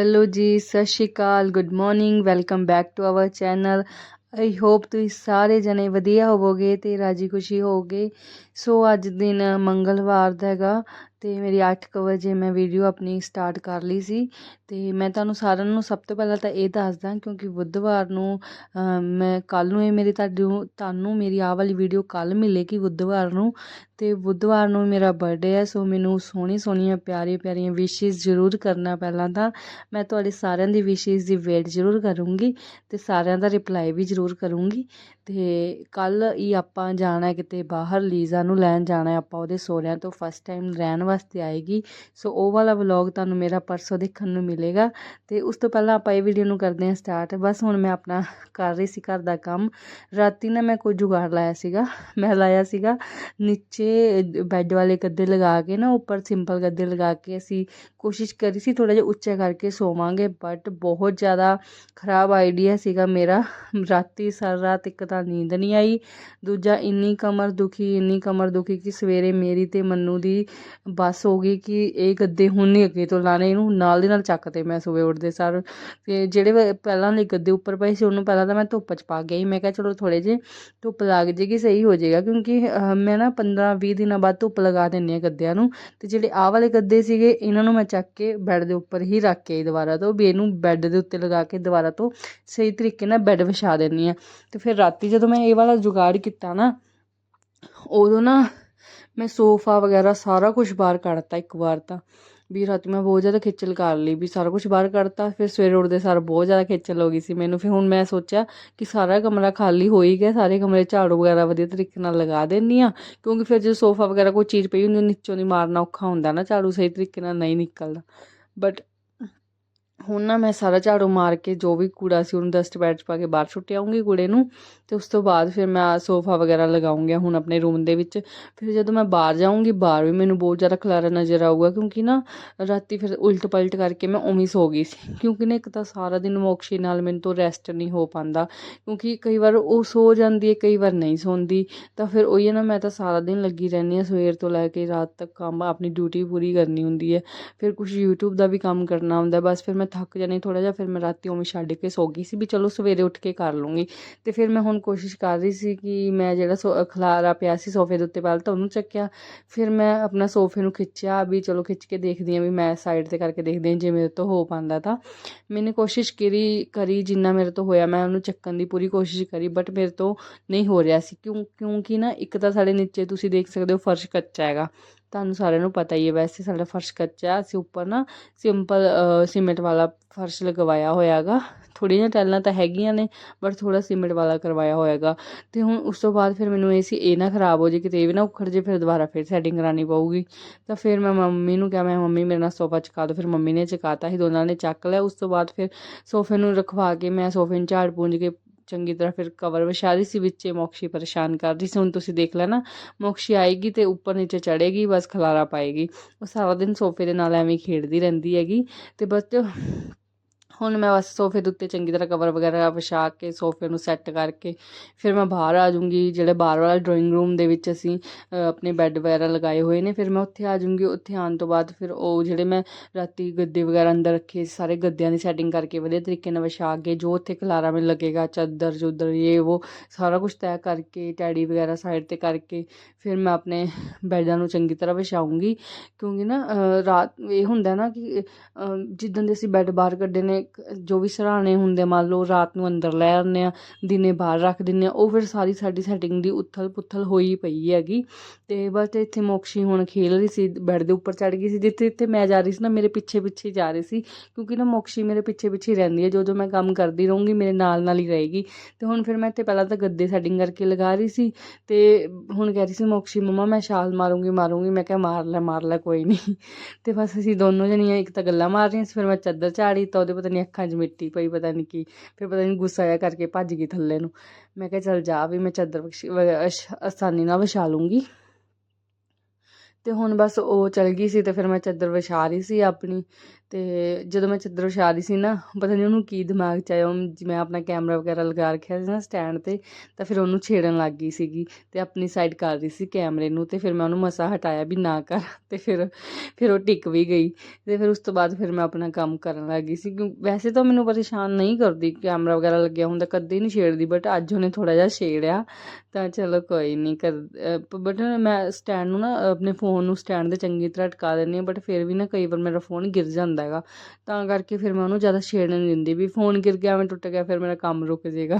Hello ji ਸਤਿ ਸ਼੍ਰੀ ਅਕਾਲ good morning welcome back to our channel I hope ਤੁਸੀਂ ਸਾਰੇ ਜਣੇ ਵਧੀਆ ਹੋਵੋਗੇ ਤੇ ਰਾਜੀ ਖੁਸ਼ੀ ਹੋਵੋਗੇ। ਸੋ ਅੱਜ ਦਿਨ ਮੰਗਲਵਾਰ ਦਾ ਹੈਗਾ। ਅਤੇ ਮੇਰੀ ਅੱਠ ਕੁ ਵਜੇ ਮੈਂ ਵੀਡੀਓ ਆਪਣੀ ਸਟਾਰਟ ਕਰ ਲਈ ਸੀ ਅਤੇ ਮੈਂ ਤੁਹਾਨੂੰ ਸਾਰਿਆਂ ਨੂੰ ਸਭ ਤੋਂ ਪਹਿਲਾਂ ਤਾਂ ਇਹ ਦੱਸਦਾ ਕਿਉਂਕਿ ਬੁੱਧਵਾਰ ਨੂੰ ਮੈਂ ਕੱਲ੍ਹ ਨੂੰ ਇਹ ਮੇਰੀ ਤੁਹਾਨੂੰ ਤੁਹਾਨੂੰ ਮੇਰੀ ਆਹ ਵਾਲੀ ਵੀਡੀਓ ਕੱਲ੍ਹ ਮਿਲੇਗੀ ਬੁੱਧਵਾਰ ਨੂੰ ਅਤੇ ਬੁੱਧਵਾਰ ਨੂੰ ਮੇਰਾ ਬਰਥਡੇ ਹੈ, ਸੋ ਮੈਨੂੰ ਸੋਹਣੀ ਸੋਹਣੀਆਂ ਪਿਆਰੀਆਂ ਪਿਆਰੀਆਂ ਵਿਸ਼ੇਸ ਜ਼ਰੂਰ ਕਰਨਾ ਪਹਿਲਾਂ ਤਾਂ ਮੈਂ ਤੁਹਾਡੇ ਸਾਰਿਆਂ ਦੀ ਵਿਸ਼ੇਸ ਦੀ ਵੇਟ ਜ਼ਰੂਰ ਕਰੂੰਗੀ ਅਤੇ ਸਾਰਿਆਂ ਦਾ ਰਿਪਲਾਈ ਵੀ ਜ਼ਰੂਰ ਕਰੂੰਗੀ। ਅਤੇ ਕੱਲ੍ਹ ਹੀ ਆਪਾਂ ਜਾਣਾ ਕਿਤੇ ਬਾਹਰ, ਲੀਜ਼ਾ ਨੂੰ ਲੈਣ ਜਾਣਾ ਆਪਾਂ ਉਹਦੇ ਸਹੁਰਿਆਂ ਤੋਂ ਫਸਟ ਟਾਈਮ ਰਹਿਣ ਵਾਸਤੇ ਆਏਗੀ। ਸੋ ਉਹ ਵਾਲਾ ਵਲੌਗ ਤੁਹਾਨੂੰ ਮੇਰਾ ਪਰਸੋਂ ਦੇਖਣ ਨੂੰ ਮਿਲੇਗਾ। ਅਤੇ ਉਸ ਤੋਂ ਪਹਿਲਾਂ ਆਪਾਂ ਇਹ ਵੀਡੀਓ ਨੂੰ ਕਰਦੇ ਹਾਂ ਸਟਾਰਟ ਬਸ ਹੁਣ ਮੈਂ ਆਪਣਾ ਕਰ ਰਹੀ ਸੀ ਘਰ ਦਾ ਕੰਮ। ਰਾਤੀ ਨਾ ਮੈਂ ਕੋਈ ਜੁਗਾੜ ਲਾਇਆ ਸੀਗਾ। ਮੈਂ ਲਾਇਆ ਸੀਗਾ ਨੀਚੇ ਬੈੱਡ ਵਾਲੇ ਗੱਦੇ ਲਗਾ ਕੇ ਨਾ, ਉੱਪਰ ਸਿੰਪਲ ਗੱਦੇ ਲਗਾ ਕੇ ਅਸੀਂ ਕੋਸ਼ਿਸ਼ ਕਰੀ ਸੀ ਥੋੜਾ ਜਿਹਾ ਉੱਚਾ ਕਰਕੇ ਸੋਵਾਂਗੇ ਬਟ ਬਹੁਤ ਜ਼ਿਆਦਾ ਖਰਾਬ ਆਈਡੀਆ ਸੀਗਾ ਮੇਰਾ। ਰਾਤੀ ਸਾਰੀ ਰਾਤ ਇੱਕ ਤਾਂ ਨੀਂਦ ਨਹੀਂ ਆਈ। ਦੂਜਾ, ਇੰਨੀ ਕਮਰ ਦੁਖੀ, ਇੰਨੀ ਕਮਰ ਦੁਖੀ ਕਿ ਸਵੇਰੇ ਮੇਰੀ ਤੇ ਮੰਨੂ ਦੀ ਬੱਸ ਹੋ ਗਈ ਕਿ ਇਹ ਗੱਦੇ ਹੁਣ ਨਹੀਂ ਅੱਗੇ ਤੋਂ ਲਾਣੇ, ਇਹਨੂੰ ਨਾਲ ਦੀ ਨਾਲ ਚੱਕ ਤੇ ਮੈਂ ਸਵੇਰੇ ਉੱਠਦੇ ਸਾਰ। ਤੇ ਜਿਹੜੇ ਪਹਿਲਾਂ ਲਈ ਗੱਦੇ ਉੱਪਰ ਪਏ ਸੀ, ਉਹਨੂੰ ਪਹਿਲਾਂ ਤਾਂ ਮੈਂ ਧੁੱਪ 'ਚ ਪਾ ਗਈ ਮੈਂ ਕਿਹਾ, ਚਲੋ ਥੋੜੇ ਜਿਹੇ ਧੁੱਪ ਲੱਗ ਜੇਗੀ, ਸਹੀ ਹੋ ਜਾਏਗਾ ਕਿਉਂਕਿ ਮੈਂ ਨਾ 15 20 ਦਿਨਾਂ ਬਾਅਦ ਧੁੱਪ ਲਗਾ ਦਿੰਦੀ ਹਾਂ ਗੱਦਿਆਂ ਨੂੰ। ਤੇ ਜਿਹੜੇ ਆਹ ਵਾਲੇ ਗੱਦੇ ਸੀਗੇ, ਇਹਨਾਂ ਨੂੰ ਮੈਂ ਚੱਕ ਕੇ ਬੈੱਡ ਦੇ ਉੱਪਰ ਹੀ ਰੱਖ ਕੇ ਆਈ ਦੁਬਾਰਾ ਤੋਂ। ਵੀ ਇਹਨੂੰ ਬੈੱਡ ਦੇ ਉੱਤੇ ਲਗਾ ਕੇ ਦੁਬਾਰਾ ਤੋਂ ਸਹੀ ਤਰੀਕੇ ਨਾਲ ਬੈੱਡ ਵਿਛਾ ਦਿੰਦੀ ਹਾਂ। ਤੇ ਫਿਰ ਰਾਤ ਜਦੋਂ ਮੈਂ ਇਹ ਵਾਲਾ ਜੁਗਾੜ ਕੀਤਾ ਨਾ, ਉਦੋਂ ਨਾ ਮੈਂ ਸੋਫਾ ਵਗੈਰਾ ਸਾਰਾ ਕੁਝ ਬਾਹਰ ਕੱਢਤਾ ਇੱਕ ਵਾਰ ਤਾਂ। ਵੀ ਰਾਤੀ ਮੈਂ ਬਹੁਤ ਜ਼ਿਆਦਾ ਖੇਚਲ ਕਰ ਲਈ, ਵੀ ਸਾਰਾ ਕੁਝ ਬਾਹਰ ਕੱਢਤਾ ਫਿਰ ਸਵੇਰੇ ਉੱਠਦੇ ਸਾਰ ਬਹੁਤ ਜ਼ਿਆਦਾ ਖੇਚਲ ਹੋ ਗਈ ਸੀ ਮੈਨੂੰ। ਫਿਰ ਹੁਣ ਮੈਂ ਸੋਚਿਆ ਕਿ ਸਾਰਾ ਕਮਰਾ ਖਾਲੀ ਹੋ ਹੀ ਗਿਆ, ਸਾਰੇ ਕਮਰੇ ਝਾੜੂ ਵਗੈਰਾ ਵਧੀਆ ਤਰੀਕੇ ਨਾਲ ਲਗਾ ਦਿੰਨੀ ਆ ਕਿਉਂਕਿ ਫਿਰ ਜੇ ਸੋਫਾ ਵਗੈਰਾ ਕੋਈ ਚੀਜ਼ ਪਈ ਹੁੰਦੀ ਨੀਚੋਂ ਦੀ ਮਾਰਨਾ ਔਖਾ ਹੁੰਦਾ ਨਾ ਝਾੜੂ, ਸਹੀ ਤਰੀਕੇ ਨਾਲ ਨਹੀਂ ਨਿਕਲਦਾ। ਬਟ ਹੁਣ ਨਾ ਮੈਂ ਸਾਰਾ ਝਾੜੂ ਮਾਰ ਕੇ ਜੋ ਵੀ ਕੂੜਾ ਸੀ ਉਹਨੂੰ ਡਸਟ ਬੈਡ 'ਚ ਪਾ ਕੇ ਬਾਹਰ ਸੁੱਟ ਆਉਂਗੀ ਕੂੜੇ ਨੂੰ ਤੇ ਉਸ ਤੋਂ ਬਾਅਦ ਫਿਰ ਮੈਂ ਸੋਫਾ ਵਗੈਰਾ ਲਗਾਉਂਗੀ ਹੁਣ ਆਪਣੇ ਰੂਮ ਦੇ ਵਿੱਚ। ਫਿਰ ਜਦੋਂ ਮੈਂ ਬਾਹਰ ਜਾਊਂਗੀ, ਬਾਹਰ ਵੀ ਮੈਨੂੰ ਬਹੁਤ ਜ਼ਿਆਦਾ ਖਲਾਰਾ ਨਜ਼ਰ ਆਊਗਾ ਕਿਉਂਕਿ ਨਾ ਰਾਤੀ ਫਿਰ ਉਲਟ ਪਲਟ ਕਰਕੇ ਮੈਂ ਉਵੇਂ ਸੋ ਗਈ ਸੀ। ਕਿਉਂਕਿ ਨਾ ਇੱਕ ਤਾਂ ਸਾਰਾ ਦਿਨ ਮੋਕਸ਼ੀ ਨਾਲ ਮੈਨੂੰ ਤੋਂ ਰੈਸਟ ਨਹੀਂ ਹੋ ਪਾਉਂਦਾ ਕਿਉਂਕਿ ਕਈ ਵਾਰ ਉਹ ਸੋ ਜਾਂਦੀ ਹੈ, ਕਈ ਵਾਰ ਨਹੀਂ ਸੌਂਦੀ। ਤਾਂ ਫਿਰ ਉਹੀ ਹੈ ਨਾ ਮੈਂ ਤਾਂ ਸਾਰਾ ਦਿਨ ਲੱਗੀ ਰਹਿੰਦੀ ਹਾਂ, ਸਵੇਰ ਤੋਂ ਲੈ ਕੇ ਰਾਤ ਤੱਕ ਕੰਮ ਆਪਣੀ ਡਿਊਟੀ ਪੂਰੀ ਕਰਨੀ ਹੁੰਦੀ ਹੈ। ਫਿਰ ਕੁਝ YouTube ਦਾ ਵੀ ਕੰਮ ਕਰਨਾ ਹੁੰਦਾ, ਬਸ ਫਿਰ ਮੈਂ ਥੱਕ ਜਾਣੀ ਥੋੜਾ ਜਿਹਾ, ਫਿਰ ਮੈਂ ਰਾਤੀ ਉਵੇਂ ਛੱਡ ਕੇ ਸੌ ਗਈ ਸੀ ਵੀ ਚਲੋ ਸਵੇਰੇ ਉੱਠ ਕੇ ਕਰ ਲੂੰਗੀ। ਤੇ ਫਿਰ ਮੈਂ ਹੁਣ ਕੋਸ਼ਿਸ਼ ਕਰ ਰਹੀ ਸੀ ਕਿ ਮੈਂ ਜਿਹੜਾ ਸੋ ਖਲਾਰਾ ਪਿਆ ਸੀ ਸੋਫੇ ਦੇ ਉੱਤੇ ਪਹਿਲਾਂ ਤਾਂ ਉਹਨੂੰ ਚੱਕਿਆ। ਫਿਰ ਮੈਂ ਆਪਣਾ ਸੋਫੇ ਨੂੰ ਖਿੱਚਿਆ ਵੀ ਚਲੋ ਖਿੱਚ ਕੇ ਦੇਖਦੀ ਹਾਂ ਵੀ ਮੈਂ ਸਾਈਡ ਤੇ ਕਰਕੇ ਦੇਖਦੀ ਹਾਂ ਜੇ ਮੇਰੇ ਤੋਂ ਹੋ ਪਾਉਂਦਾ ਤਾਂ। ਮੈਨੇ ਕੋਸ਼ਿਸ਼ ਕਰੀ ਕਰੀ ਜਿੰਨਾ ਮੇਰੇ ਤੋਂ ਹੋਇਆ, ਮੈਂ ਉਹਨੂੰ ਚੱਕਣ ਦੀ ਪੂਰੀ ਕੋਸ਼ਿਸ਼ ਕਰੀ ਬਟ ਮੇਰੇ ਤੋਂ ਨਹੀਂ ਹੋ ਰਿਹਾ ਸੀ। ਕਿਉਂ, ਕਿਉਂਕਿ ਨਾ ਇੱਕ ਤਾਂ ਸਾਡੇ ਨੀਚੇ ਤੁਸੀਂ ਦੇਖ ਸਕਦੇ ਹੋ ਫਰਸ਼ ਕੱਚਾ ਹੈਗਾ। ਤੁਹਾਨੂੰ ਸਾਰਿਆਂ ਨੂੰ ਪਤਾ ਹੀ ਹੈ, ਵੈਸੇ ਸਾਡਾ ਫਰਸ਼ ਕੱਚਾ ਅਸੀਂ ਉੱਪਰ ਨਾ, ਸਿੰਪਲ ਸੀਮੈਂਟ ਵਾਲਾ ਫਰਸ਼ ਲਗਵਾਇਆ ਹੋਇਆ ਹੈਗਾ ਥੋੜ੍ਹੀਆਂ ਜਿਹੀਆਂ ਟੈਲਾਂ ਤਾਂ ਹੈਗੀਆਂ ਨੇ, ਬਟ ਥੋੜਾ ਸੀਮੈਂਟ ਵਾਲਾ ਕਰਵਾਇਆ ਹੋਏਗਾ ਤੇ ਹੁਣ ਉਸ ਤੋਂ ਬਾਅਦ ਫਿਰ ਮੈਨੂੰ ਇਹ ਸੀ, ਇਹ ਨਾ ਖਰਾਬ ਹੋ ਜੇ, ਕਿਤੇ ਇਹ ਵੀ ਨਾ ਉਖੜ ਜੇ, ਫਿਰ ਦੁਬਾਰਾ ਫਿਰ ਸੈਟਿੰਗ ਕਰਾਉਣੀ ਪਊਗੀ। ਤਾਂ ਫਿਰ ਮੈਂ ਮੰਮੀ ਨੂੰ ਕਿਹਾ, ਮੈਂ ਮੰਮੀ, ਮੇਰੇ ਨਾਲ ਸੋਫਾ ਚਕਾ ਦਿਓ। ਫਿਰ ਮੰਮੀ ਨੇ ਚਕਾਤਾ ਸੀ, ਦੋਨਾਂ ਨੇ ਚੱਕ ਲਿਆ। ਉਸ ਤੋਂ ਬਾਅਦ ਫਿਰ ਸੋਫੇ ਨੂੰ ਰਖਵਾ ਕੇ ਮੈਂ ਸੋਫੇ ਨੂੰ ਝਾੜ ਪੂੰਝ ਕੇ ਚੰਗੀ ਤਰ੍ਹਾਂ ਫਿਰ ਕਵਰ ਵਿਛਾ ਰਹੀ ਸੀ ਵਿੱਚੇ ਮੋਕਸ਼ੀ ਪਰੇਸ਼ਾਨ ਕਰ ਰਹੀ ਸੀ। ਹੁਣ ਤੁਸੀਂ ਦੇਖ ਲੈਣਾ, ਮੋਕਸ਼ੀ ਆਏਗੀ ਤੇ ਉੱਪਰ ਨੀਚੇ ਚੜੇਗੀ ਬਸ ਖਲਾਰਾ ਪਾਏਗੀ। ਉਹ ਸਾਰਾ ਦਿਨ ਸੋਫੇ ਦੇ ਨਾਲ ਐਵੇਂ ਖੇਡਦੀ ਰਹਿੰਦੀ ਹੈਗੀ। ਤੇ ਬਸ ਹੁਣ ਮੈਂ ਬਸ ਸੋਫੇ ਦੇ ਉੱਤੇ ਚੰਗੀ ਤਰ੍ਹਾਂ ਕਵਰ ਵਗੈਰਾ ਵਿਛਾ ਕੇ ਸੋਫੇ ਨੂੰ ਸੈੱਟ ਕਰਕੇ ਫਿਰ ਮੈਂ ਬਾਹਰ ਆ ਜਾਊਂਗੀ, ਜਿਹੜੇ ਬਾਹਰ ਵਾਲਾ ਡਰਾਇੰਗ ਰੂਮ ਦੇ ਵਿੱਚ ਅਸੀਂ ਆਪਣੇ ਬੈੱਡ ਵਗੈਰਾ ਲਗਾਏ ਹੋਏ ਨੇ, ਫਿਰ ਮੈਂ ਉੱਥੇ ਆ ਜਾਊਂਗੀ, ਉੱਥੇ ਆਉਣ ਤੋਂ ਬਾਅਦ ਫਿਰ ਉਹ ਜਿਹੜੇ ਮੈਂ ਰਾਤੀ ਗੱਦੇ ਵਗੈਰਾ ਅੰਦਰ ਰੱਖੇ ਸਾਰੇ ਗੱਦਿਆਂ ਦੀ ਸੈਟਿੰਗ ਕਰਕੇ ਵਧੀਆ ਤਰੀਕੇ ਨਾਲ ਵਿਛਾ ਕੇ, ਜੋ ਉੱਥੇ ਖਲਾਰਾ ਮੈਨੂੰ ਲੱਗੇਗਾ, ਚਾਦਰ ਚੁੱਦਰ ਇਹ ਉਹ ਸਾਰਾ ਕੁਝ ਤੈਅ ਕਰਕੇ ਟੈਡੀ ਵਗੈਰਾ ਸਾਈਡ ਤੇ ਕਰਕੇ ਫਿਰ ਮੈਂ ਆਪਣੇ ਬੈੱਡਾਂ ਨੂੰ ਚੰਗੀ ਤਰ੍ਹਾਂ ਵਿਛਾਊਂਗੀ, ਕਿਉਂਕਿ ਨਾ ਰਾਤ, ਇਹ ਹੁੰਦਾ ਨਾ ਕਿ ਜਿੱਦਾਂ ਦੇ ਅਸੀਂ ਬੈੱਡ ਬਾਹਰ ਕੱਢੇ ਨੇ ਕ- ਜੋ ਵੀ ਸਰਾਣੇ ਹੁੰਦੇ ਮੰਨ ਲਓ ਰਾਤ ਨੂੰ ਅੰਦਰ ਲੈ ਆਉਂਦੇ ਹਾਂ, ਦਿਨੇ ਬਾਹਰ ਰੱਖ ਦਿੰਦੇ ਹਾਂ, ਉਹ ਫਿਰ ਸਾਰੀ ਸਾਡੀ ਸੈਟਿੰਗ ਦੀ ਉਥਲ ਪੁੱਥਲ ਹੋਈ ਪਈ ਹੈਗੀ। ਤੇ ਬਸ ਇੱਥੇ ਮੋਕਸ਼ੀ ਹੁਣ ਖੇਲ ਰਹੀ ਸੀ, ਬੈੱਡ ਦੇ ਉੱਪਰ ਚੜ ਗਈ ਸੀ, ਜਿੱਥੇ ਜਿੱਥੇ ਮੈਂ ਜਾ ਰਹੀ ਸੀ ਨਾ, ਮੇਰੇ ਪਿੱਛੇ ਪਿੱਛੇ ਜਾ ਰਹੀ ਸੀ, ਕਿਉਂਕਿ ਨਾ ਮੋਕਸ਼ੀ ਮੇਰੇ ਪਿੱਛੇ ਪਿੱਛੇ ਰਹਿੰਦੀ ਹੈ, ਜੋ ਜੋ ਮੈਂ ਕੰਮ ਕਰਦੀ ਰਹੂੰਗੀ, ਮੇਰੇ ਨਾਲ ਨਾਲ ਹੀ ਰਹੇਗੀ। ਤੇ ਹੁਣ ਫਿਰ ਮੈਂ ਇੱਥੇ ਪਹਿਲਾਂ ਤਾਂ ਗੱਦੇ ਸੈਟਿੰਗ ਕਰਕੇ ਲਗਾ ਰਹੀ ਸੀ ਅਤੇ ਹੁਣ ਕਹਿ ਰਹੀ ਸੀ ਮੋਕਸ਼ੀ, ਮਮਾ, ਮੈਂ ਛਾਲ ਮਾਰੂੰਗੀ ਮਾਰੂੰਗੀ। ਮੈਂ ਕਿਹਾ, ਮਾਰ ਲੈ ਮਾਰ ਲੈ, ਕੋਈ ਨਹੀਂ ਤੇ ਬਸ ਅਸੀਂ ਦੋਨੋਂ ਜਣੀਆਂ ਇੱਕ ਤਾਂ ਗੱਲਾਂ ਮਾਰ ਰਹੀਆਂ ਸੀ, ਫਿਰ ਮੈਂ ਚਾਦਰ ਝਾੜੀ ਤਾਂ ਉਹਦੇ ਪਤਾ ਨਹੀਂ ਅੱਖਾਂ 'ਚ ਮਿੱਟੀ ਪਈ, ਪਤਾ ਨਹੀਂ ਕੀ, ਫਿਰ ਪਤਾ ਨਹੀਂ ਗੁੱਸਾ ਆਇਆ ਕਰਕੇ ਭੱਜ ਗਈ ਥੱਲੇ ਨੂੰ। ਮੈਂ ਕਿਹਾ, ਚੱਲ ਜਾ ਵੀ ਮੈਂ ਚਾਦਰ ਆਸਾਨੀ ਨਾਲ ਵਿਛਾ ਲੂੰਗੀ। ਤੇ ਹੁਣ ਬਸ ਉਹ ਚਲ ਗਈ ਸੀ ਤੇ ਫਿਰ ਮੈਂ ਚਾਦਰ ਵਿਛਾ ਰਹੀ ਸੀ ਆਪਣੀ। ਤੇ ਜਦੋਂ ਮੈਂ ਚੱਦਰ ਵਿਛਾ ਰਹੀ ਸੀ ਨਾ, ਪਤਾ ਨਹੀਂ ਉਹਨੂੰ ਕੀ ਦਿਮਾਗ 'ਚ ਆਇਆ, ਉਹ ਜਿਵੇਂ ਆਪਣਾ ਕੈਮਰਾ ਵਗੈਰਾ ਲਗਾ ਰੱਖਿਆ ਸੀ ਨਾ ਸਟੈਂਡ ਤੇ, ਤਾਂ ਫਿਰ ਉਹਨੂੰ ਛੇੜਨ ਲੱਗ ਗਈ ਸੀਗੀ ਤੇ ਆਪਣੀ ਸਾਈਡ ਕਰ ਰਹੀ ਸੀ ਕੈਮਰੇ ਨੂੰ ਤੇ ਫਿਰ ਮੈਂ ਉਹਨੂੰ ਮਸਾ ਹਟਾਇਆ ਵੀ ਨਾ ਕਰ ਤੇ ਫਿਰ ਫਿਰ ਉਹ ਟਿਕ ਵੀ ਗਈ ਤੇ ਫਿਰ ਉਸ ਤੋਂ ਬਾਅਦ ਫਿਰ ਮੈਂ ਆਪਣਾ ਕੰਮ ਕਰਨ ਲੱਗ ਗਈ ਸੀ। ਕਿਉਂ, ਵੈਸੇ ਤਾਂ ਮੈਨੂੰ ਪਰੇਸ਼ਾਨ ਨਹੀਂ ਕਰਦੀ, ਕੈਮਰਾ ਵਗੈਰਾ ਲੱਗਿਆ ਹੁੰਦਾ, ਕਦੇ ਨਹੀਂ ਛੇੜਦੀ ਬਟ ਅੱਜ ਉਹਨੇ ਥੋੜਾ ਜਿਹਾ ਛੇੜਿਆ, ਤਾਂ ਚਲੋ ਕੋਈ ਨਹੀਂ ਕਰ ਬਟ ਮੈਂ ਸਟੈਂਡ ਨੂੰ ਨਾ, ਆਪਣੇ ਫੋਨ ਨੂੰ ਸਟੈਂਡ 'ਤੇ ਚੰਗੀ ਤਰ੍ਹਾਂ ਅਟਕਾ ਦਿੰਦੀ ਹਾਂ ਬਟ ਫਿਰ ਵੀ ਨਾ ਕਈ ਵਾਰ ਮੇਰਾ ਫੋਨ ਗਿਰ ਜਾਂਦਾ। ਹੈਗਾ। ਤਾਂ ਕਰਕੇ ਫਿਰ ਮੈਂ ਉਹਨੂੰ ਜ਼ਿਆਦਾ ਛੇੜਨ ਨਹੀਂ ਦਿੰਦੀ ਵੀ ਫੋਨ ਗਿਰ ਗਿਆ ਐਵੇਂ ਟੁੱਟ ਗਿਆ, ਫਿਰ ਮੇਰਾ ਕੰਮ ਰੁਕ ਜਾਏਗਾ।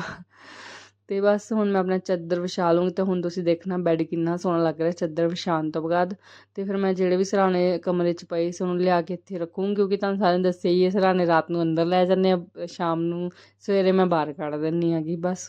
ਤੇ ਬਸ ਹੁਣ ਮੈਂ ਆਪਣਾ ਚੱਦਰ ਵਿਛਾ ਲੂੰਗੀ ਤੇ ਹੁਣ ਤੁਸੀਂ ਦੇਖਣਾ ਬੈੱਡ ਕਿੰਨਾ ਸੋਹਣਾ ਲੱਗ ਰਿਹਾ, ਚਾਦਰ ਵਿਛਾਉਣ ਤੋਂ ਬਾਅਦ। ਤੇ ਫਿਰ ਮੈਂ ਜਿਹੜੇ ਵੀ ਸਰਾਣੇ ਕਮਰੇ 'ਚ ਪਏ ਸੀ, ਉਹਨੂੰ ਲਿਆ ਕੇ ਇੱਥੇ ਰੱਖੂੰਗੀ, ਕਿਉਂਕਿ ਤੁਹਾਨੂੰ ਸਾਰਿਆਂ ਨੂੰ ਦੱਸਿਆ ਹੀ ਹੈ, ਸਰਾਣੇ ਰਾਤ ਨੂੰ ਅੰਦਰ ਲੈ ਜਾਂਦੇ ਆ ਸ਼ਾਮ ਨੂੰ ਸਵੇਰੇ ਮੈਂ ਬਾਹਰ ਕੱਢ ਦਿੰਦੀ ਹੈਗੀ, ਬਸ।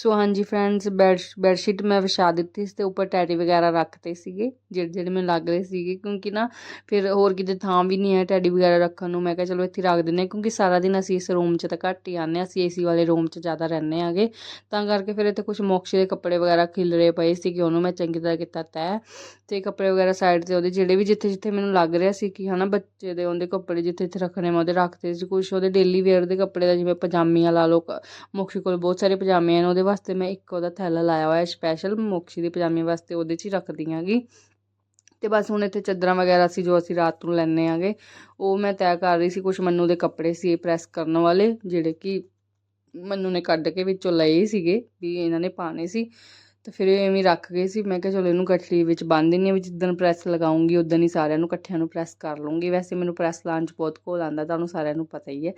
ਸੋ ਹਾਂਜੀ ਫਰੈਂਡਸ ਬੈਡ ਬੈਡਸ਼ੀਟ ਮੈਂ ਵਿਛਾ ਦਿੱਤੀ ਸੀ ਤੇ ਉੱਪਰ ਟੈਡੀ ਵਗੈਰਾ ਰੱਖਤੇ ਸੀਗੇ, ਜਿਹੜੇ ਜਿਹੜੇ ਮੈਨੂੰ ਲੱਗ ਰਹੇ ਸੀਗੇ, ਕਿਉਂਕਿ ਨਾ ਫਿਰ ਹੋਰ ਕਿਤੇ ਥਾਂ ਵੀ ਨਹੀਂ ਹੈ ਟੈਡੀ ਵਗੈਰਾ ਰੱਖਣ ਨੂੰ। ਮੈਂ ਕਿਹਾ ਚਲੋ ਇੱਥੇ ਰੱਖ ਦਿੰਦੇ ਹਾਂ, ਕਿਉਂਕਿ ਸਾਰਾ ਦਿਨ ਅਸੀਂ ਇਸ ਰੂਮ 'ਚ ਤਾਂ ਘੱਟ ਹੀ ਆਉਂਦੇ ਹਾਂ, ਅਸੀਂ ਏਸੀ ਵਾਲੇ ਰੂਮ 'ਚ ਜ਼ਿਆਦਾ ਰਹਿੰਦੇ ਆਗੇ ਤਾਂ ਕਰਕੇ ਫਿਰ ਇੱਥੇ ਕੁਝ ਮੋਕਸ਼ੀ ਦੇ ਕੱਪੜੇ ਵਗੈਰਾ ਖਿਲਰੇ ਪਏ ਸੀਗੇ, ਉਹਨੂੰ ਮੈਂ ਚੰਗੀ ਤਰ੍ਹਾਂ ਕੀਤਾ ਤੈਅ। ਤੇ ਕੱਪੜੇ ਵਗੈਰਾ ਸਾਈਡ ਤੇ ਉਹਦੇ ਜਿਹੜੇ ਵੀ ਜਿੱਥੇ ਜਿੱਥੇ ਮੈਨੂੰ ਲੱਗ ਰਿਹਾ ਸੀ ਕਿ ਹਨਾ ਬੱਚੇ ਦੇ ਉਹਦੇ ਕੱਪੜੇ ਜਿੱਥੇ ਜਿੱਥੇ ਰੱਖਣੇ ਮੈਂ ਉਹਦੇ ਰੱਖਤੇ ਸੀ। ਕੁਝ ਉਹਦੇ ਡੇਲੀ ਵੇਅਰ ਦੇ ਕੱਪੜੇ ਦਾ ਜਿਵੇਂ ਪਜਾਮੀਆਂ ਲਾ ਲਓ, ਕ- ਕੋਲ ਬਹੁਤ ਸਾਰੇ ਪਜਾਮੇ ਹਨ ਉਹਦੇ ਵਾਸਤੇ ਮੈਂ ਇੱਕ ਉਹਦਾ ਥੈਲਾ ਲਾਇਆ ਹੋਇਆ ਸਪੈਸ਼ਲ ਮੋਕਸ਼ੀ ਦੇ ਪਜਾਮੇ ਵਾਸਤੇ, ਉਹਦੇ 'ਚ ਹੀ ਰੱਖਦੀ ਆਂਗੀ ਤੇ ਬਸ ਹੁਣ ਇੱਥੇ ਚਾਦਰਾਂ ਵਗੈਰਾ ਸੀ ਜੋ ਅਸੀਂ ਰਾਤ ਨੂੰ ਲੈਣੇ ਆਂਗੇ ਉਹ ਮੈਂ ਤੈਅ ਕਰ ਰਹੀ ਸੀ ਕੁਝ ਮੰਨੂ ਦੇ ਕੱਪੜੇ ਸੀ ਪ੍ਰੈਸ ਕਰਨ ਵਾਲੇ, ਜਿਹੜੇ ਕਿ ਮੰਨੂ ਨੇ ਕੱਢ ਕੇ ਵਿੱਚੋਂ ਲਏ ਸੀਗੇ, ਵੀ ਇਹਨਾਂ ਨੇ ਪਾਣੇ ਸੀ। ਤੇ ਫਿਰ ਇਹ ਐਵੇਂ ਰੱਖ ਗਏ ਸੀ। ਮੈਂ ਕਿਹਾ ਚਲੋ ਇਹਨੂੰ ਗਠੜੀ ਵਿੱਚ ਬੰਨ੍ਹ ਦਿੰਦੀ ਹਾਂ ਵੀ ਜਿੱਦਣ ਪ੍ਰੈਸ ਲਗਾਉਂਗੀ ਉਦੋਂ ਹੀ ਸਾਰਿਆਂ ਨੂੰ ਇਕੱਠਿਆਂ ਨੂੰ ਪ੍ਰੈਸ ਕਰ ਲੂੰਗੀ ਵੈਸੇ ਮੈਨੂੰ ਪ੍ਰੈਸ ਲਾਉਣ 'ਚ ਬਹੁਤ ਘੋਲ ਆਉਂਦਾ, ਤੁਹਾਨੂੰ ਸਾਰਿਆਂ ਨੂੰ ਪਤਾ ਹੀ ਹੈ।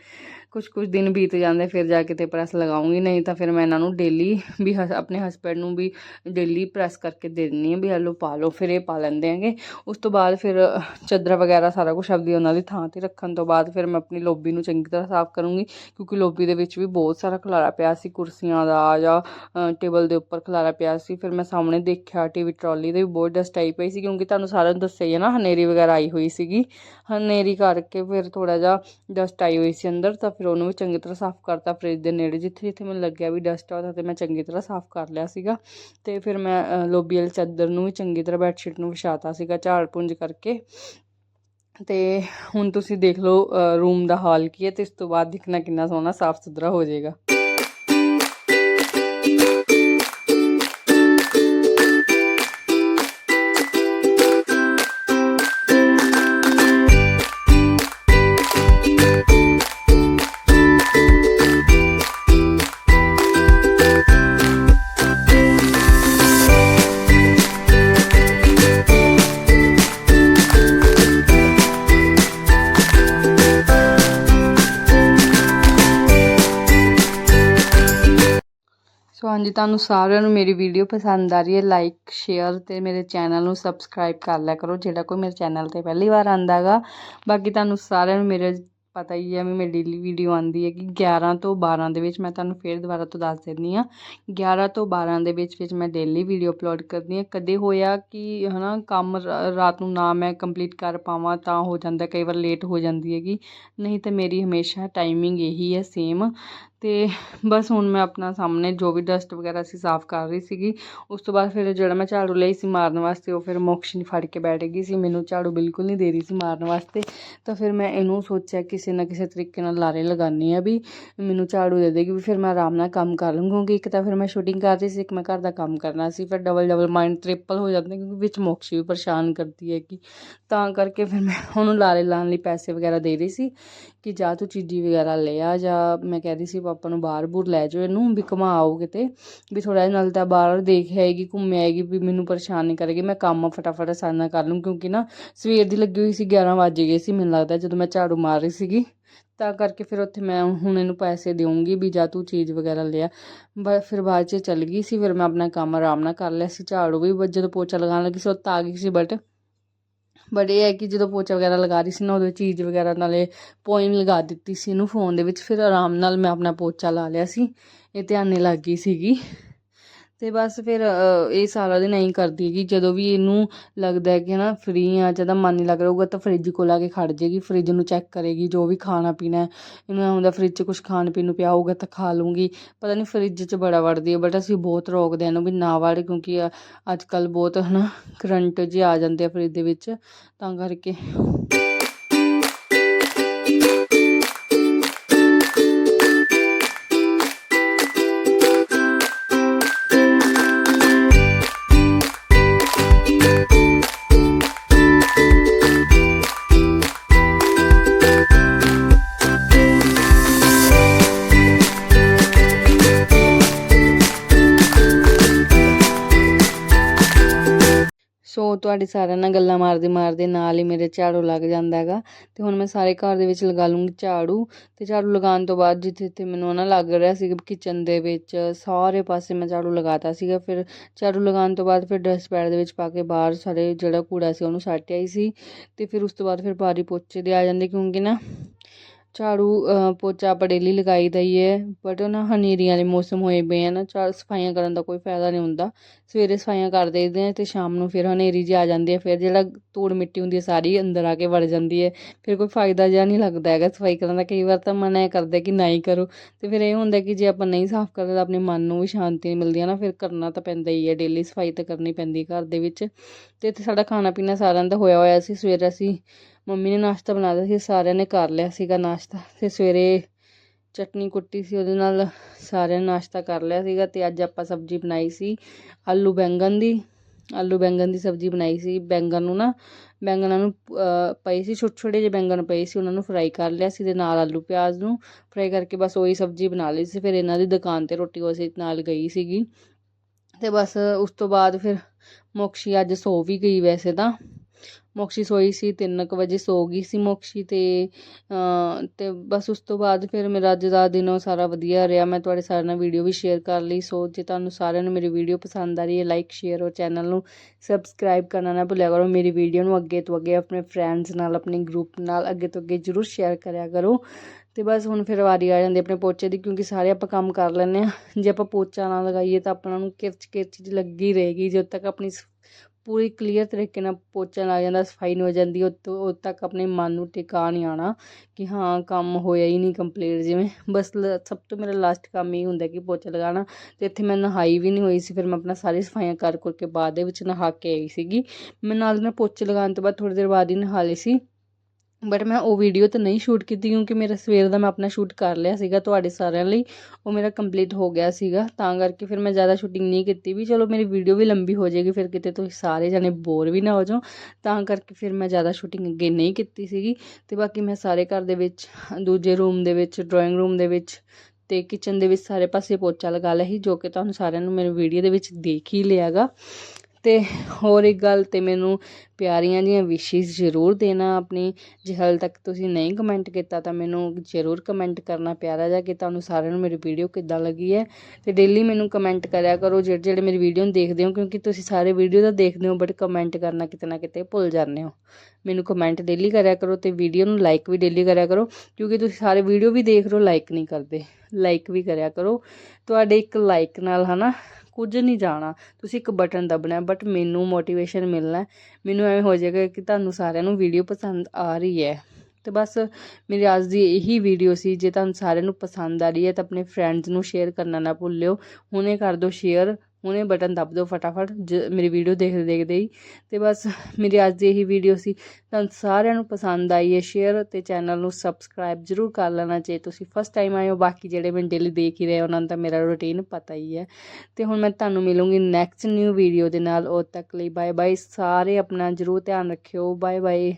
ਕੁਝ ਕੁਝ ਦਿਨ ਬੀਤ ਜਾਂਦੇ, ਫਿਰ ਜਾ ਕੇ ਤੇ ਪ੍ਰੈਸ ਲਗਾਉਂਗੀ। ਨਹੀਂ ਤਾਂ ਫਿਰ ਮੈਂ ਇਹਨਾਂ ਨੂੰ ਡੇਲੀ ਵੀ ਹਸ- ਆਪਣੇ ਹਸਬੈਂਡ ਨੂੰ ਵੀ ਡੇਲੀ ਪ੍ਰੈਸ ਕਰਕੇ ਦੇ ਦਿੰਦੀ ਹਾਂ ਵੀ ਹਲੋ ਪਾ ਲਓ, ਫਿਰ ਇਹ ਪਾ ਲੈਂਦੇ ਹੈਗੇ। ਉਸ ਤੋਂ ਬਾਅਦ ਫਿਰ ਚਾਦਰਾਂ ਵਗੈਰਾ ਸਾਰਾ ਕੁਝ ਆਪਦੀ ਉਹਨਾਂ ਦੀ ਥਾਂ ਤੇ ਰੱਖਣ ਤੋਂ ਬਾਅਦ ਫਿਰ ਮੈਂ ਆਪਣੀ ਲੋਬੀ ਨੂੰ ਚੰਗੀ ਤਰ੍ਹਾਂ ਸਾਫ਼ ਕਰੂੰਗੀ, ਕਿਉਂਕਿ ਲੋਬੀ ਦੇ ਵਿੱਚ ਵੀ ਬਹੁਤ ਸਾਰਾ ਖਲਾਰਾ ਪਿਆ ਸੀ। ਕੁਰਸੀਆਂ ਦਾ ਜਾਂ ਟੇਬਲ ਦੇ ਉੱਪਰ ਖਲਾਰਾ ਪਿਆ ਸੀ, ਫਿਰ ਮੈਂ ਸਾਹਮਣੇ ਦੇਖਿਆ ਟੀਵੀ ਟਰਾਲੀ ਦੇ ਵੀ ਬਹੁਤ ਡਸਟ ਆਈ ਪਈ ਸੀ, ਕਿਉਂਕਿ ਤੁਹਾਨੂੰ ਸਾਰਿਆਂ ਨੂੰ ਦੱਸਿਆ ਹੀ ਹੈ ਨਾ, ਹਨੇਰੀ ਵਗੈਰਾ ਆਈ ਹੋਈ ਸੀਗੀ। ਹਨੇਰੀ ਕਰਕੇ ਫਿਰ ਥੋੜਾ ਜਿਹਾ ਡਸਟ ਆਈ ਹੋਈ ਸੀ ਅੰਦਰ, ਤਾਂ ਫਿਰ ਉਹਨੂੰ ਵੀ ਚੰਗੀ ਤਰ੍ਹਾਂ ਸਾਫ਼ ਕਰਤਾ ਫ੍ਰਿਜ ਦੇ ਨੇੜੇ, ਜਿੱਥੇ ਜਿੱਥੇ ਮੈਨੂੰ ਲੱਗਿਆ ਵੀ ਡਸਟ ਆ ਤੇ ਮੈਂ ਚੰਗੀ ਤਰ੍ਹਾਂ ਸਾਫ਼ ਕਰ ਲਿਆ ਸੀਗਾ। ਤੇ ਫਿਰ ਮੈਂ ਲੋਬੀ ਵਾਲੀ ਚਾਦਰ ਨੂੰ ਵੀ ਚੰਗੀ ਤਰ੍ਹਾਂ ਬੈੱਡਸ਼ੀਟ ਨੂੰ ਵਿਛਾਤਾ ਸੀਗਾ, ਝਾੜ ਪੁੰਜ ਕਰਕੇ। ਤੇ ਹੁਣ ਤੁਸੀਂ ਦੇਖ ਲਓ ਰੂਮ ਦਾ ਹਾਲ ਕੀ ਹੈ, ਤੇ ਇਸ ਤੋਂ ਬਾਅਦ ਦਿਖਣਾ ਕਿੰਨਾ ਸੋਹਣਾ ਸਾਫ਼ ਸੁਥਰਾ ਹੋ ਜਾਏਗਾ। ਸੋ ਤੁਹਾਨੂੰ ਸਾਰਿਆਂ ਨੂੰ ਮੇਰੀ ਵੀਡੀਓ ਪਸੰਦ ਆ ਰਹੀ ਹੈ ਲਾਈਕ ਸ਼ੇਅਰ ਤੇ ਮੇਰੇ ਚੈਨਲ ਨੂੰ ਸਬਸਕ੍ਰਾਈਬ ਕਰ ਲਿਆ ਕਰੋ, ਜਿਹੜਾ ਕੋਈ ਮੇਰੇ ਚੈਨਲ ਤੇ ਪਹਿਲੀ ਵਾਰ ਆਂਦਾ ਹੈਗਾ। ਬਾਕੀ ਤੁਹਾਨੂੰ ਸਾਰਿਆਂ ਨੂੰ ਮੇਰੇ ਪਤਾ ਹੀ ਹੈ ਵੀ ਮੇਰੀ ਡੇਲੀ ਵੀਡੀਓ ਆਂਦੀ ਹੈ ਕਿ 11 ਤੋਂ 12 ਦੇ ਵਿੱਚ ਮੈਂ ਤੁਹਾਨੂੰ ਫੇਰ ਦੁਬਾਰਾ ਤੋਂ ਦੱਸ ਦਿੰਦੀ ਆ 11 ਤੋਂ 12 ਦੇ ਵਿੱਚ ਵਿੱਚ ਮੈਂ ਡੇਲੀ ਵੀਡੀਓ ਅਪਲੋਡ ਕਰਦੀ ਹਾਂ। ਕਦੇ ਹੋਇਆ ਕਿ ਹਨਾ, ਕੰਮ ਰਾਤ ਨੂੰ ਨਾ ਮੈਂ ਕੰਪਲੀਟ ਕਰ ਪਾਵਾਂ ਤਾਂ ਹੋ ਜਾਂਦਾ, ਕਈ ਵਾਰ ਲੇਟ ਹੋ ਜਾਂਦੀ ਹੈਗੀ। ਨਹੀਂ ਤਾਂ ਮੇਰੀ ਹਮੇਸ਼ਾ ਟਾਈਮਿੰਗ ਇਹੀ ਹੈ ਸੇਮ ਤੇ ਬਸ ਹੁਣ ਮੈਂ ਆਪਣਾ ਸਾਹਮਣੇ ਜੋ ਵੀ ਡਸਟ ਵਗੈਰਾ ਸੀ ਸਾਫ਼ ਕਰ ਰਹੀ ਸੀਗੀ, ਉਸ ਤੋਂ ਬਾਅਦ ਫਿਰ ਜਿਹੜਾ ਮੈਂ ਝਾੜੂ ਲਈ ਸੀ ਮਾਰਨ ਵਾਸਤੇ, ਉਹ ਫਿਰ ਮੋਕਸ਼ੀ ਫੜ ਕੇ ਬੈਠ ਗਈ ਸੀ, ਮੈਨੂੰ ਝਾੜੂ ਬਿਲਕੁਲ ਨਹੀਂ ਦੇ ਰਹੀ ਸੀ ਮਾਰਨ ਵਾਸਤੇ, ਤਾਂ ਫਿਰ ਮੈਂ ਇਹਨੂੰ ਸੋਚਿਆ ਕਿਸੇ ਨਾ ਕਿਸੇ ਤਰੀਕੇ ਨਾਲ ਲਾਰੇ ਲਗਾਉਂਦੀ ਆ ਵੀ ਮੈਨੂੰ ਝਾੜੂ ਦੇ ਦੇਗੀ ਵੀ ਫਿਰ ਮੈਂ ਆਰਾਮ ਨਾਲ ਕੰਮ ਕਰ ਲੂੰਗੀ ਇੱਕ ਤਾਂ ਫਿਰ ਮੈਂ ਸ਼ੂਟਿੰਗ ਕਰ ਰਹੀ ਸੀ, ਇੱਕ ਮੈਂ ਘਰ ਦਾ ਕੰਮ ਕਰਨਾ ਸੀ, ਫਿਰ ਡਬਲ ਡਬਲ ਮਾਈਂਡ ਟ੍ਰਿਪਲ ਹੋ ਜਾਂਦਾ ਕਿਉਂਕਿ ਵਿੱਚ ਮੋਕਸ਼ੀ ਵੀ ਪਰੇਸ਼ਾਨ ਕਰਦੀ ਹੈ ਕਿ ਤਾਂ ਕਰਕੇ ਫਿਰ ਮੈਂ ਉਹਨੂੰ ਲਾਰੇ ਲਾਉਣ ਲਈ ਪੈਸੇ ਵਗੈਰਾ ਦੇ ਰਹੀ ਸੀ ਕਿ ਜਾ ਤੂੰ ਚੀਜ਼ੀ ਵਗੈਰਾ ਲੈ ਆ ਜਾਂ ਮੈਂ ਕਹਿ ਰਹੀ ਸੀ ਪਾਪਾ ਨੂੰ ਬਾਹਰ ਬੂਰ ਲੈ ਜਾਓ, ਇਹਨੂੰ ਵੀ ਘੁਮਾਓ ਕਿਤੇ, ਵੀ ਥੋੜਾ ਜਿਹਾ ਨਾਲ ਤਾਂ ਬਾਹਰ ਦੇਖ ਆਏਗੀ, ਘੁੰਮ ਆਏਗੀ, ਵੀ ਮੈਨੂੰ ਪਰੇਸ਼ਾਨ ਨਹੀਂ ਕਰੇਗੀ, ਮੈਂ ਕੰਮ ਫਟਾਫਟ ਆਸਾਨੀ ਕਰ ਲੂੰ, ਕਿਉਂਕਿ ਨਾ ਸਵੇਰ ਦੀ ਲੱਗੀ ਹੋਈ ਸੀ 11 ਵਜ ਗਏ ਸੀ, ਮੈਨੂੰ ਲੱਗਦਾ ਜਦੋਂ ਮੈਂ ਝਾੜੂ ਮਾਰ ਰਹੀ ਸੀਗੀ, ਤਾਂ ਕਰਕੇ ਫਿਰ ਉੱਥੇ ਮੈਂ ਹੁਣ ਇਹਨੂੰ ਪੈਸੇ ਦੇਵਾਂਗੀ ਵੀ ਜਾ ਤੂੰ ਚੀਜ਼ ਵਗੈਰਾ ਲਿਆ ਬ ਫਿਰ ਬਾਅਦ 'ਚ ਚੱਲ ਗਈ ਸੀ, ਫਿਰ ਮੈਂ ਆਪਣਾ ਕੰਮ ਆਰਾਮ ਨਾਲ ਕਰ ਲਿਆ ਸੀ, ਝਾੜੂ ਵੀ ਬ- ਜਦੋਂ ਪੋਚਾ ਲਗਾਉਣ ਲੱਗੀ ਸੀ, ਉਹ ਤਾਂ ਆ ਗਈ ਸੀ ਬਟ ਬਟ ਇਹ ਹੈ ਕਿ ਜਦੋਂ ਪੋਚਾ ਵਗੈਰਾ ਲਗਾ ਰਹੀ ਸੀ ਨਾ, ਉਦੋਂ ਚੀਜ਼ ਵਗੈਰਾ ਨਾਲੇ ਪੋਇਮ ਲਗਾ ਦਿੱਤੀ ਸੀ ਇਹਨੂੰ ਫੋਨ ਦੇ ਵਿੱਚ, ਫਿਰ ਆਰਾਮ ਨਾਲ ਮੈਂ ਆਪਣਾ ਪੋਚਾ ਲਾ ਲਿਆ ਸੀ। ਇਹ ਧਿਆਨ ਨਹੀਂ ਲੱਗ ਗਈ ਸੀਗੀ। ਅਤੇ ਬਸ ਫਿਰ ਇਹ ਸਾਰਾ ਦਿਨ ਐਂ ਕਰਦੀ ਹੈਗੀ, ਜਦੋਂ ਵੀ ਇਹਨੂੰ ਲੱਗਦਾ ਹੈ ਕਿ ਨਾ ਫ੍ਰੀ ਆ ਜਦੋਂ ਮਨ ਨਹੀਂ ਲੱਗ ਰਿਹਾ ਹੋਊਗਾ ਤਾਂ ਫਰਿੱਜ ਕੋਲ ਆ ਕੇ ਖੜ੍ਹ ਜਾਏਗੀ ਫਰਿੱਜ ਨੂੰ ਚੈੱਕ ਕਰੇਗੀ, ਜੋ ਵੀ ਖਾਣਾ ਪੀਣਾ ਇਹਨੂੰ ਐਂ ਹੁੰਦਾ ਫਰਿੱਜ 'ਚ ਕੁਝ ਖਾਣ ਪੀਣ ਨੂੰ ਪਿਆ ਹੋਊਗਾ ਤਾਂ ਖਾ ਲੂੰਗੀ ਪਤਾ ਨਹੀਂ ਫਰਿੱਜ 'ਚ ਬੜਾ ਵੜਦੀ ਹੈ ਬਟ ਅਸੀਂ ਬਹੁਤ ਰੋਕਦੇ ਹਾਂ ਇਹਨੂੰ ਵੀ ਨਾ ਵੜ, ਕਿਉਂਕਿ ਅੱਜ ਕੱਲ ਬਹੁਤ ਹਨਾ ਕਰੰਟ ਜੇ ਆ ਜਾਂਦੇ ਆ ਫਰਿੱਜ ਦੇ ਵਿੱਚ, ਤਾਂ ਕਰਕੇ। ਤੁਹਾਡੀ ਸਾਰਿਆਂ ਨਾਲ ਗੱਲਾਂ ਮਾਰਦੇ ਮਾਰਦੇ ਨਾਲ ਹੀ ਮੇਰੇ ਝਾੜੂ ਲੱਗ ਜਾਂਦਾ ਹੈਗਾ। ਤੇ ਹੁਣ ਮੈਂ ਸਾਰੇ ਘਰ ਦੇ ਵਿੱਚ ਲਗਾ ਲੂੰਗੀ ਝਾੜੂ। ਤੇ ਝਾੜੂ ਲਗਾਉਣ ਤੋਂ ਬਾਅਦ ਜਿੱਥੇ ਜਿੱਥੇ ਮੈਨੂੰ ਨਾ ਲੱਗ ਰਿਹਾ ਸੀ ਕਿਚਨ ਦੇ ਵਿੱਚ, ਸਾਰੇ ਪਾਸੇ ਮੈਂ ਝਾੜੂ ਲਗਾਤਾ ਸੀਗਾ। ਫਿਰ ਝਾੜੂ ਲਗਾਉਣ ਤੋਂ ਬਾਅਦ ਫਿਰ ਡਸਟਬੈਡ ਦੇ ਵਿੱਚ ਪਾ ਕੇ ਬਾਹਰ ਸਾਰੇ ਜਿਹੜਾ ਕੂੜਾ ਸੀ ਉਹਨੂੰ ਸੱਟ ਆਈ ਸੀ। ਤੇ ਫਿਰ ਉਸ ਤੋਂ ਬਾਅਦ ਫਿਰ ਬਾਰੀ ਪੋਚੇ ਦੇ ਆ ਜਾਂਦੇ ਕਿਉਂਕਿ ਨਾ ਝਾੜੂ ਪੋਚਾ ਆਪਾਂ ਡੇਲੀ ਲਗਾਈ ਦਾ ਹੀ ਹੈ ਬਟ ਨਾ ਹਨੇਰੀਆਂ ਦੇ ਮੌਸਮ ਹੋਏ ਪਏ ਆ ਨਾ ਝਾੜ ਸਫਾਈਆਂ ਕਰਨ ਦਾ ਕੋਈ ਫਾਇਦਾ ਨਹੀਂ ਹੁੰਦਾ। ਸਵੇਰੇ ਸਫਾਈਆਂ ਕਰ ਦੇਈਦੇ ਆ ਤੇ ਸ਼ਾਮ ਨੂੰ ਫਿਰ ਹਨੇਰੀ ਜਿਹੀ ਆ ਜਾਂਦੀ ਹੈ, ਫਿਰ ਜਿਹੜਾ ਧੂੜ ਮਿੱਟੀ ਹੁੰਦੀ ਹੈ ਸਾਰੀ ਅੰਦਰ ਆ ਕੇ ਵੜ ਜਾਂਦੀ ਹੈ। ਫਿਰ ਕੋਈ ਫਾਇਦਾ ਜਿਹਾ ਨਹੀਂ ਲੱਗਦਾ ਹੈਗਾ ਸਫ਼ਾਈ ਕਰਨ ਦਾ, ਕਈ ਵਾਰ ਤਾਂ ਮਨ ਐ ਕਰਦਾ ਕਿ ਨਾ ਹੀ ਕਰੋ। ਤੇ ਫਿਰ ਇਹ ਹੁੰਦਾ ਕਿ ਜੇ ਆਪਾਂ ਨਹੀਂ ਸਾਫ਼ ਕਰਦੇ ਤਾਂ ਆਪਣੇ ਮਨ ਨੂੰ ਵੀ ਸ਼ਾਂਤੀ ਨਹੀਂ ਮਿਲਦੀ ਹੈ ਨਾ, ਫਿਰ ਕਰਨਾ ਤਾਂ ਪੈਂਦਾ ਹੀ ਹੈ ਡੇਲੀ ਸਫ਼ਾਈ ਤਾਂ ਕਰਨੀ ਪੈਂਦੀ ਘਰ ਦੇ ਵਿੱਚ। ਤੇ ਇੱਥੇ ਸਾਡਾ ਖਾਣਾ ਪੀਣਾ ਸਾਰਿਆਂ ਦਾ ਹੋਇਆ ਹੋਇਆ ਸੀ, ਸਵੇਰੇ ਅਸੀਂ ਮੰਮੀ ਨੇ ਨਾਸ਼ਤਾ ਬਣਾਇਆ ਸੀ, ਸਾਰਿਆਂ ਨੇ ਕਰ ਲਿਆ ਸੀਗਾ ਨਾਸ਼ਤਾ ਤੇ ਸਵੇਰੇ ਚਟਨੀ ਕੁੱਟੀ ਸੀ, ਉਹਦੇ ਨਾਲ ਸਾਰਿਆਂ ਨੇ ਨਾਸ਼ਤਾ ਕਰ ਲਿਆ ਸੀਗਾ ਤੇ ਅੱਜ ਆਪਾਂ ਸਬਜ਼ੀ ਬਣਾਈ ਸੀ ਆਲੂ ਬੈਂਗਣ ਦੀ, ਆਲੂ ਬੈਂਗਣ ਦੀ ਸਬਜ਼ੀ ਬਣਾਈ ਸੀ। ਬੈਂਗਣ ਨੂੰ ਨਾ, ਬੈਂਗਣਾਂ ਨੂੰ ਪਈ ਸੀ, ਛੋਟੇ ਛੋਟੇ ਜਿਹੇ ਬੈਂਗਣ ਪਏ ਸੀ, ਉਹਨਾਂ ਨੂੰ ਫਰਾਈ ਕਰ ਲਿਆ ਸੀ ਤੇ ਨਾਲ ਆਲੂ ਪਿਆਜ਼ ਨੂੰ ਫਰਾਈ ਕਰਕੇ ਬਸ ਉਹੀ ਸਬਜ਼ੀ ਬਣਾ ਲਈ ਸੀ। ਫਿਰ ਇਹਨਾਂ ਦੀ ਦੁਕਾਨ ਤੇ ਰੋਟੀ ਉਹ ਨਾਲ ਗਈ ਸੀਗੀ ਤੇ ਬਸ ਉਸ ਤੋਂ ਬਾਅਦ ਫਿਰ ਮੋਕਸ਼ੀ ਅੱਜ ਸੋ ਵੀ ਗਈ ਵੈਸੇ ਤਾਂ। ਮੋਕਸ਼ੀ ਸੋਈ ਸੀ, ਤਿੰਨ ਕੁ ਵਜੇ ਸੋ ਗਈ ਸੀ ਮੋਕਸ਼ੀ ਤੇ ਤੇ ਬਸ ਉਸ ਤੋਂ ਬਾਅਦ ਫਿਰ ਮੇਰਾ ਅੱਜ ਦਾ ਦਿਨ ਉਹ ਸਾਰਾ ਵਧੀਆ ਰਿਹਾ। ਮੈਂ ਤੁਹਾਡੇ ਸਾਰਿਆਂ ਨਾਲ ਵੀਡੀਓ ਵੀ ਸ਼ੇਅਰ ਕਰ ਲਈ। ਸੋ ਜੇ ਤੁਹਾਨੂੰ ਸਾਰਿਆਂ ਨੂੰ ਮੇਰੀ ਵੀਡੀਓ ਪਸੰਦ ਆ ਰਹੀ ਹੈ ਲਾਈਕ ਸ਼ੇਅਰ ਔਰ ਚੈਨਲ ਨੂੰ ਸਬਸਕ੍ਰਾਈਬ ਕਰਨਾ ਨਾ ਭੁੱਲਿਆ ਕਰੋ। ਮੇਰੀ ਵੀਡੀਓ ਨੂੰ ਅੱਗੇ ਤੋਂ ਅੱਗੇ ਆਪਣੇ ਫਰੈਂਡਸ ਨਾਲ, ਆਪਣੇ ਗਰੁੱਪ ਨਾਲ ਅੱਗੇ ਤੋਂ ਅੱਗੇ ਜ਼ਰੂਰ ਸ਼ੇਅਰ ਕਰਿਆ ਕਰੋ। ਤੇ ਬਸ ਹੁਣ ਫਿਰ ਵਾਰੀ ਆ ਜਾਂਦੀ ਆਪਣੇ ਪੋਚੇ ਦੀ, ਕਿਉਂਕਿ ਸਾਰੇ ਆਪਾਂ ਕੰਮ ਕਰ ਲੈਂਦੇ ਆ ਜੇ ਆਪਾਂ ਪੋਚਾ ਨਾ ਲਗਾਈਏ ਤਾਂ ਆਪਣਾ ਨੂੰ ਕਿਰਚ ਕਿਰਚ ਜਿਹੀ ਲੱਗੀ ਰਹੇਗੀ, ਜਦੋਂ ਤੱਕ ਆਪਣੀ ਪੂਰੀ ਕਲੀਅਰ ਤਰੀਕੇ ਨਾਲ ਪੋਚਾ ਲੱਗ ਜਾਂਦਾ, ਸਫ਼ਾਈ ਨਹੀਂ ਹੋ ਜਾਂਦੀ ਉਦੋਂ ਉਦੋਂ ਤੱਕ ਆਪਣੇ ਮਨ ਨੂੰ ਟਿਕਾ ਨਹੀਂ ਆਉਣਾ ਕਿ ਹਾਂ, ਕੰਮ ਹੋਇਆ ਹੀ ਨਹੀਂ ਕੰਪਲੀਟ ਜਿਵੇਂ। ਬਸ ਲ- ਸਭ ਤੋਂ ਮੇਰਾ ਲਾਸਟ ਕੰਮ ਇਹ ਹੁੰਦਾ ਕਿ ਪੋਚਾ ਲਗਾਉਣਾ ਅਤੇ ਇੱਥੇ ਮੈਂ ਨਹਾਈ ਵੀ ਨਹੀਂ ਹੋਈ ਸੀ, ਫਿਰ ਮੈਂ ਆਪਣਾ ਸਾਰੀ ਸਫਾਈਆਂ ਕਰ ਕਰ ਕੇ ਬਾਅਦ ਦੇ ਵਿੱਚ ਨਹਾ ਕੇ ਆਈ ਸੀਗੀ। ਮੈਂ ਨਾਲ ਨਾਲ ਪੋਚੇ ਲਗਾਉਣ ਤੋਂ ਬਾਅਦ ਥੋੜ੍ਹੀ ਦੇਰ ਬਾਅਦ ਹੀ ਨਹਾ ਲਈ ਸੀ। ਬਟ ਮੈਂ ਉਹ ਵੀਡੀਓ ਤਾਂ ਨਹੀਂ ਸ਼ੂਟ ਕੀਤੀ ਕਿਉਂਕਿ ਮੇਰਾ ਸਵੇਰ ਦਾ ਮੈਂ ਆਪਣਾ ਸ਼ੂਟ ਕਰ ਲਿਆ ਸੀਗਾ ਤੁਹਾਡੇ ਸਾਰਿਆਂ ਲਈ। ਉਹ ਮੇਰਾ ਕੰਪਲੀਟ ਹੋ ਗਿਆ ਸੀਗਾ। ਤਾਂ ਕਰਕੇ ਫਿਰ ਮੈਂ ਜ਼ਿਆਦਾ ਸ਼ੂਟਿੰਗ ਨਹੀਂ ਕੀਤੀ ਵੀ। ਚਲੋ ਮੇਰੀ ਵੀਡੀਓ ਵੀ ਲੰਬੀ ਹੋ ਜਾਏਗੀ, ਫਿਰ ਕਿਤੇ ਤੁਸੀਂ ਸਾਰੇ ਜਣੇ ਬੋਰ ਵੀ ਨਾ ਹੋ ਜਾਓ। ਤਾਂ ਕਰਕੇ ਫਿਰ ਮੈਂ ਜ਼ਿਆਦਾ ਸ਼ੂਟਿੰਗ ਅੱਗੇ ਨਹੀਂ ਕੀਤੀ ਸੀਗੀ। ਤੇ ਬਾਕੀ ਮੈਂ ਸਾਰੇ ਘਰ ਦੇ ਵਿੱਚ, ਦੂਜੇ ਰੂਮ ਦੇ ਵਿੱਚ ਡਰਾਇੰਗ ਰੂਮ ਦੇ ਵਿੱਚ ਤੇ ਕਿਚਨ ਦੇ ਵਿੱਚ ਸਾਰੇ ਪਾਸੇ ਪੋਚਾ ਲਗਾ ਲਿਆ ਸੀ, ਜੋ ਕਿ ਤੁਹਾਨੂੰ ਸਾਰਿਆਂ ਨੂੰ ਮੇਰੇ ਵੀਡੀਓ ਦੇ ਵਿੱਚ ਦੇਖ ਹੀ ਲਿਆਗਾ ਤੇ ਹੋਰ ਇੱਕ ਗੱਲ ਤੇ ਮੈਨੂੰ ਪਿਆਰੀਆਂ ਜੀਆਂ ਵਿਸ਼ੇਸ ਜ਼ਰੂਰ ਦੇਣਾ ਆਪਣੀ। ਜੇ ਹਾਲੇ ਤੱਕ ਤੁਸੀਂ ਨਹੀਂ ਕਮੈਂਟ ਕੀਤਾ ਤਾਂ ਮੈਨੂੰ ਜ਼ਰੂਰ ਕਮੈਂਟ ਕਰਨਾ ਪਿਆਰਾ ਜਿਹਾ ਕਿ ਤੁਹਾਨੂੰ ਸਾਰਿਆਂ ਨੂੰ ਮੇਰੀ ਵੀਡੀਓ ਕਿੱਦਾਂ ਲੱਗੀ ਹੈ। ਤੇ ਡੇਲੀ ਮੈਨੂੰ ਕਮੈਂਟ ਕਰਿਆ ਕਰੋ ਜਿਹੜੇ ਜਿਹੜੇ ਮੇਰੀ ਵੀਡੀਓ ਨੂੰ ਦੇਖਦੇ ਹੋ ਕਿਉਂਕਿ ਤੁਸੀਂ ਸਾਰੇ ਵੀਡੀਓ ਤਾਂ ਦੇਖਦੇ ਹੋ ਬਟ ਕਮੈਂਟ ਕਰਨਾ ਕਿਤੇ ਨਾ ਕਿਤੇ ਭੁੱਲ ਜਾਂਦੇ ਹੋ। ਮੈਨੂੰ ਕਮੈਂਟ ਡੇਲੀ ਕਰਿਆ ਕਰੋ ਤੇ ਵੀਡੀਓ ਨੂੰ ਲਾਈਕ ਵੀ ਡੇਲੀ ਕਰਿਆ ਕਰੋ ਕਿਉਂਕਿ ਤੁਸੀਂ ਸਾਰੇ ਵੀਡੀਓ ਵੀ ਦੇਖ ਰਹੇ ਹੋ ਲਾਈਕ ਨਹੀਂ ਕਰਦੇ। ਲਾਈਕ ਵੀ ਕਰਿਆ ਕਰੋ। ਤੁਹਾਡੇ ਇੱਕ ਲਾਈਕ ਨਾਲ ਹਨਾ ਕੁਝ ਨਹੀਂ ਜਾਣਾ। ਤੁਸੀਂ ਇੱਕ ਬਟਨ ਦਬਣਾ ਬਟ ਮੈਨੂੰ ਮੋਟੀਵੇਸ਼ਨ ਮਿਲਣਾ ਮੈਨੂੰ ਐਵੇਂ ਹੋ ਜਾਏਗਾ ਕਿ ਤੁਹਾਨੂੰ ਸਾਰਿਆਂ ਨੂੰ ਵੀਡੀਓ ਪਸੰਦ ਆ ਰਹੀ ਹੈ। ਤੇ ਬਸ ਮੇਰੀ ਅੱਜ ਦੀ ਇਹੀ ਵੀਡੀਓ ਸੀ, ਜੇ ਤੁਹਾਨੂੰ ਸਾਰਿਆਂ ਨੂੰ ਪਸੰਦ ਆ ਰਹੀ ਹੈ ਤਾਂ ਆਪਣੇ ਫਰੈਂਡਸ ਨੂੰ ਸ਼ੇਅਰ ਕਰਨਾ ਨਾ ਭੁੱਲਿਓ। ਹੁਣੇ ਕਰ ਦਿਓ ਸ਼ੇਅਰ ਹੁਣੇ ਬਟਨ ਦੱਬ ਦਿਓ ਫਟਾਫਟ, ਜ, ਮੇਰੀ ਵੀਡੀਓ ਦੇਖਦੇ ਦੇਖਦੇ ਹੀ। ਤੇ ਬਸ, ਮੇਰੀ ਅੱਜ ਦੀ ਇਹੀ ਵੀਡੀਓ ਸੀ। ਤੁਹਾਨੂੰ ਸਾਰਿਆਂ ਨੂੰ ਪਸੰਦ ਆਈ ਹੈ ਸ਼ੇਅਰ ਤੇ ਚੈਨਲ ਨੂੰ ਸਬਸਕ੍ਰਾਈਬ ਜ਼ਰੂਰ ਕਰ ਲੈਣਾ ਜੇ ਤੁਸੀਂ ਫਸਟ ਟਾਈਮ ਆਏ ਹੋ। ਬਾਕੀ ਜਿਹੜੇ ਮੈਨੂੰ ਡੇਲੀ ਦੇਖ ਹੀ ਰਹੇ ਉਹਨਾਂ ਨੂੰ ਤਾਂ ਮੇਰਾ ਰੁਟੀਨ ਪਤਾ ਹੀ ਹੈ। ਤੇ ਹੁਣ ਮੈਂ ਤੁਹਾਨੂੰ ਮਿਲੂੰਗੀ ਨੈਕਸਟ ਨਿਊ ਵੀਡੀਓ ਦੇ ਨਾਲ। ਉਦ ਤੱਕ ਲਈ ਬਾਏ ਬਾਏ ਸਾਰੇ ਆਪਣਾ ਜ਼ਰੂਰ ਧਿਆਨ ਰੱਖਿਓ। Bye bye